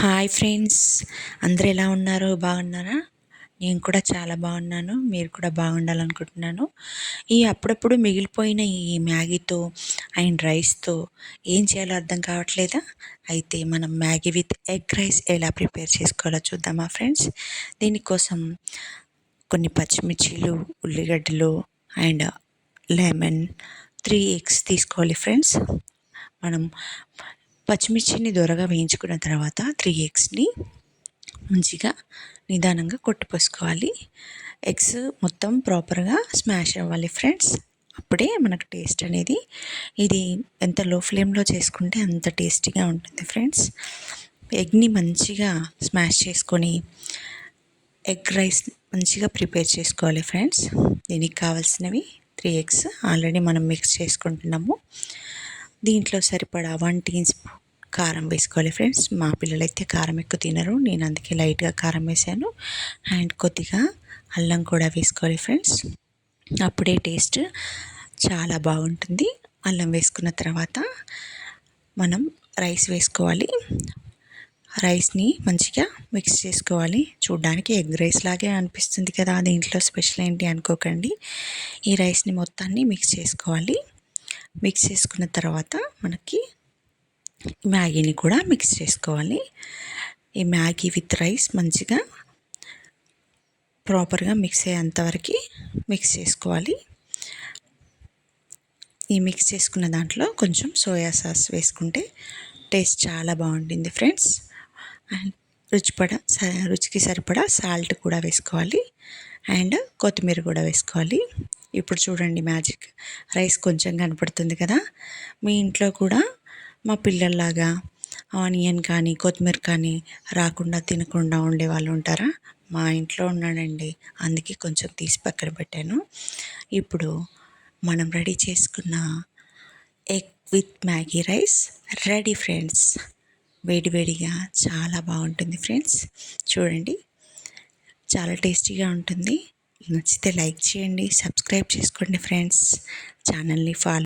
Hi friends అందరు ఎలా ఉన్నారు? బాగున్నారా? నేను కూడా చాలా బాగున్నాను. మీరు కూడా బాగుండాలనుకుంటున్నాను. ఈ అప్పుడప్పుడు మిగిలిపోయిన ఈ మ్యాగీతో అండ్ రైస్తో ఏం చేయాలో అర్థం కావట్లేదా? అయితే మనం మ్యాగీ విత్ ఎగ్ రైస్ ఎలా ప్రిపేర్ చేసుకోవాలో చూద్దామా ఫ్రెండ్స్ దీనికోసం కొన్ని పచ్చిమిర్చీలు ఉల్లిగడ్డలు అండ్ లెమన్ త్రీ ఎగ్స్ తీసుకోవాలి ఫ్రెండ్స్ మనం పచ్చిమిర్చిని దొరగా వేయించుకున్న తర్వాత త్రీ ఎగ్స్ని మంచిగా నిదానంగా కొట్టుపోసుకోవాలి ఎగ్స్ మొత్తం ప్రాపర్గా స్మాష్ అవ్వాలి ఫ్రెండ్స్. అప్పుడే మనకు టేస్ట్ అనేది ఇది ఎంత లో ఫ్లేమ్లో చేసుకుంటే అంత టేస్టీగా ఉంటుంది ఫ్రెండ్స్. ఎగ్ని మంచిగా స్మాష్ చేసుకొని ఎగ్ రైస్ మంచిగా ప్రిపేర్ చేసుకోవాలి ఫ్రెండ్స్. దీనికి కావాల్సినవి త్రీ ఎగ్స్ ఆల్రెడీ మనం మిక్స్ చేసుకుంటున్నాము. దీంట్లో సరిపడా వన్ టీ స్పూన్ కారం వేసుకోవాలి ఫ్రెండ్స్ మా పిల్లలైతే కారం ఎక్కువ తినరు. నేను అందుకే లైట్గా కారం వేసాను. అండ్ కొద్దిగా అల్లం కూడా వేసుకోవాలి ఫ్రెండ్స్ అప్పుడే టేస్ట్ చాలా బాగుంటుంది. అల్లం వేసుకున్న తర్వాత మనం రైస్ వేసుకోవాలి. రైస్ని మంచిగా మిక్స్ చేసుకోవాలి. చూడ్డానికి ఎగ్ రైస్ లాగే అనిపిస్తుంది కదా. దీంట్లో స్పెషల్ ఏంటి అనుకోకండి. ఈ రైస్ని మొత్తాన్ని మిక్స్ చేసుకోవాలి. మిక్స్ చేసుకున్న తర్వాత మనకి మ్యాగీని కూడా మిక్స్ చేసుకోవాలి. ఈ మ్యాగీ విత్ రైస్ మంచిగా ప్రాపర్గా మిక్స్ అయ్యేంతవరకు మిక్స్ చేసుకోవాలి. ఈ మిక్స్ చేసుకున్న దాంట్లో కొంచెం సోయా సాస్ వేసుకుంటే టేస్ట్ చాలా బాగుంటుంది ఫ్రెండ్స్. అండ్ రుచిపడ రుచికి సరిపడా సాల్ట్ కూడా వేసుకోవాలి. అండ్ కొత్తిమీర కూడా వేసుకోవాలి. ఇప్పుడు చూడండి మ్యాజిక్. రైస్ కొంచెం కనపడుతుంది కదా? మీ ఇంట్లో కూడా మా పిల్లల్లాగా ఆనియన్ కానీ కొత్తిమీర కానీ రాకుండా తినకుండా ఉండే వాళ్ళు ఉంటారా? మా ఇంట్లో ఉన్నాడండి. అందుకే కొంచెం తీసి పక్కన పెట్టాను. ఇప్పుడు మనం రెడీ చేసుకున్న egg with Maggi rice ready friends. వేడివేడిగా చాలా బాగుంటుంది ఫ్రెండ్స్. చూడండి చాలా టేస్టీగా ఉంటుంది. నచ్చితే లైక్ చేయండి సబ్స్క్రైబ్ చేసుకోండి ఫ్రెండ్స్. ఛానల్ని ఫాలో